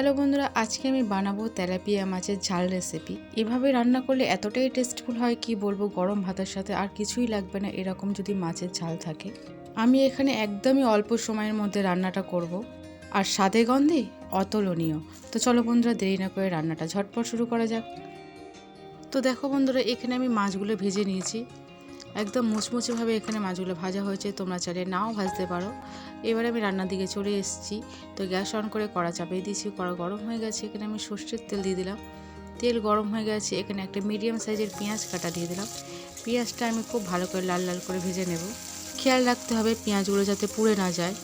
Hello বন্ধুরা, আজকে আমি বানাবো তেলাপিয়া মাছের ঝাল রেসিপি এভাবে রান্না করলে এতটাই টেস্টফুল হয় কি বলব, গরম ভাতের সাথে আর কিছুই লাগবে না এরকম যদি মাছের ঝাল থাকে। আমি এখানে একদমই অল্প সময়ের মধ্যে রান্নাটা করব। আর স্বাদে গন্ধে অতুলনীয়। তো চলো বন্ধুরা, দেরি না করে রান্নাটা ঝটপট শুরু করা যাক। তো দেখো বন্ধুরা, এখানে আমি মাছগুলো ভেজে নিয়েছি। একদম মুচমুচেভাবে এখানে মাছগুলো ভাজা হয়েছে, তোমরা চাইলে নাও ভাজতে পারো। এবারে আমি রান্নার দিকে চলে এসেছি। তো গ্যাস অন করে কড়া চাপিয়ে দিয়েছি, কড়া গরম হয়ে গেছে, এখানে আমি সর্ষের তেল দিয়ে দিলাম। তেল গরম হয়ে গেছে, এখানে একটা মিডিয়াম সাইজের পেঁয়াজ কাটা দিয়ে দিলাম। পেঁয়াজটা আমি খুব ভালো করে লাল লাল করে ভেজে নেব। খেয়াল রাখতে হবে পেঁয়াজগুলো যাতে পুড়ে না যায়।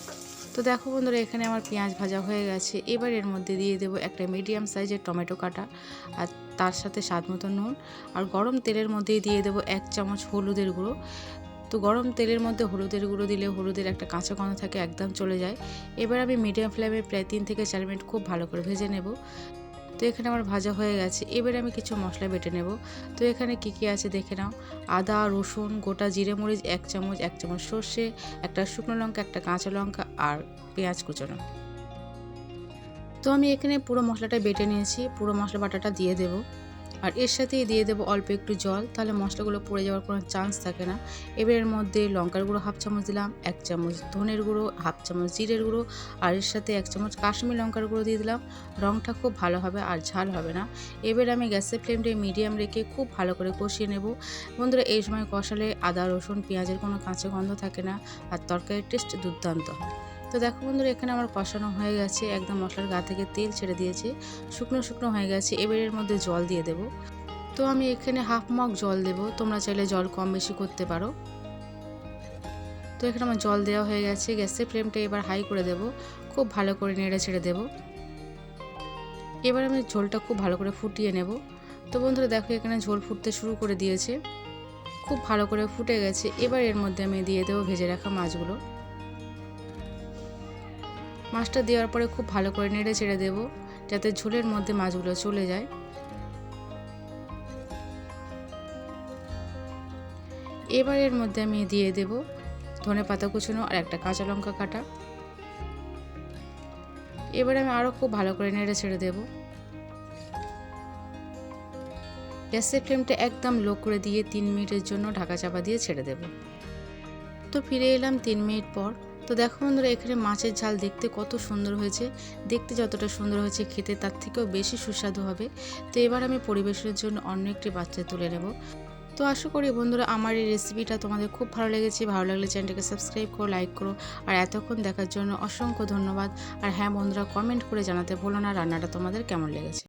তো দেখো বন্ধুরা, এখানে আমার পেঁয়াজ ভাজা হয়ে গেছে। এবার এর মধ্যে দিয়ে দেবো একটা মিডিয়াম সাইজের টমেটো কাটা আর তার সাথে স্বাদ মতো নুন। আর গরম তেলের মধ্যেই দিয়ে দেবো এক চামচ হলুদের গুঁড়ো। তো গরম তেলের মধ্যে হলুদের গুঁড়ো দিলে হলুদের একটা কাঁচা গন্ধ থাকে, একদম চলে যায়। এবার আমি মিডিয়াম ফ্লেমে প্রায় তিন থেকে চার মিনিট খুব ভালো করে ভেজে নেব। তো এখানে আমার ভাজা হয়ে গেছে। এবারে আমি কিছু মশলা বেটে নেব। তো এখানে কি কি আছে দেখে নাও। আদা, রসুন, গোটা জিরে মরিচ, এক চামচ এক চামচ সর্ষে, একটা শুকনো লঙ্কা, একটা কাঁচা লঙ্কা আর পেঁয়াজ কুচানো। তো আমি এখানে পুরো মশলাটা বেটে নিয়েছি। পুরো মশলা বাটাটা দিয়ে দেবো। আর এর সাথেই দিয়ে দেবো অল্প একটু জল, তাহলে মশলাগুলো পড়ে যাওয়ার কোনো চান্স থাকে না। এবার এর মধ্যে লঙ্কার গুঁড়ো হাফ চামচ দিলাম, এক চামচ ধনের গুঁড়ো হাফ চামচ জিরের গুঁড়ো, আর এর সাথে এক চামচ কাশ্মীর লঙ্কার গুঁড়ো দিয়ে দিলাম। রঙটা খুব ভালো হবে আর ঝাল হবে না। এবার আমি গ্যাসের ফ্লেমটা মিডিয়াম রেখে খুব ভালো করে কষিয়ে নেব। বন্ধুরা, এই সময় কষালে আদা, রসুন, পেঁয়াজের কোনো কাঁচা গন্ধ থাকে না, আর তরকারির টেস্ট দুর্দান্ত। হয় তো দেখো বন্ধুরা, এখানে আমার কষানো হয়ে গেছে। একদম মশলার গা থেকে তেল ছেড়ে দিয়েছে। শুকনো শুকনো হয়ে গেছে। এবার এর মধ্যে জল দিয়ে দেব। তো আমি এখানে হাফ মগ জল দেব। তোমরা চাইলে জল কম বেশি করতে পারো। তো এখানে আমার জল দেওয়া হয়ে গেছে। গ্যাসের ফ্লেমটা এবার হাই করে দেব। খুব ভালো করে নেড়ে ছেড়ে দেব। এবার আমি ঝোলটা খুব ভালো করে ফুটিয়ে নেব। তো বন্ধুরা, দেখো এখানে ঝোল ফুটতে শুরু করে দিয়েছে। খুব ভালো করে ফুটে গেছে। এবার এর মধ্যে আমি দিয়ে দেবো ভেজে রাখা মাছগুলো। মাছটা দেওয়ার পরে খুব ভালো করে নেড়ে ছেড়ে দেবো, যাতে ঝোলের মধ্যে মাছগুলো চলে যায়। এবার এর মধ্যে আমি দিয়ে দেব ধনে পাতা কুচনো আর একটা কাঁচা লঙ্কা কাটা। এবার আমি আরও খুব ভালো করে নেড়ে ছেড়ে দেব। গ্যাসের ফ্লেমটা একদম লো করে দিয়ে তিন মিনিটের জন্য ঢাকা চাপা দিয়ে ছেড়ে দেব। তো ফিরে এলাম তিন মিনিট পর। তো দেখো বন্ধুরা, এখানে মাছের ঝাল দেখতে কত সুন্দর হয়েছে। দেখতে যতটা সুন্দর হয়েছে খেতে, তার থেকেও বেশি সুস্বাদু হবে। তো এবার আমি পরিবেশনের জন্য অন্য একটি বাচ্চায় তুলে নেব। তো আশা করি বন্ধুরা, আমার এই রেসিপিটা তোমাদের খুব ভালো লেগেছে। ভালো লাগলে চ্যানেলটাকে সাবস্ক্রাইব করো লাইক করো। আর এতক্ষণ দেখার জন্য অসংখ্য ধন্যবাদ। আর হ্যাঁ বন্ধুরা কমেন্ট করে জানাতে ভুলো না রান্নাটা তোমাদের কেমন লেগেছে।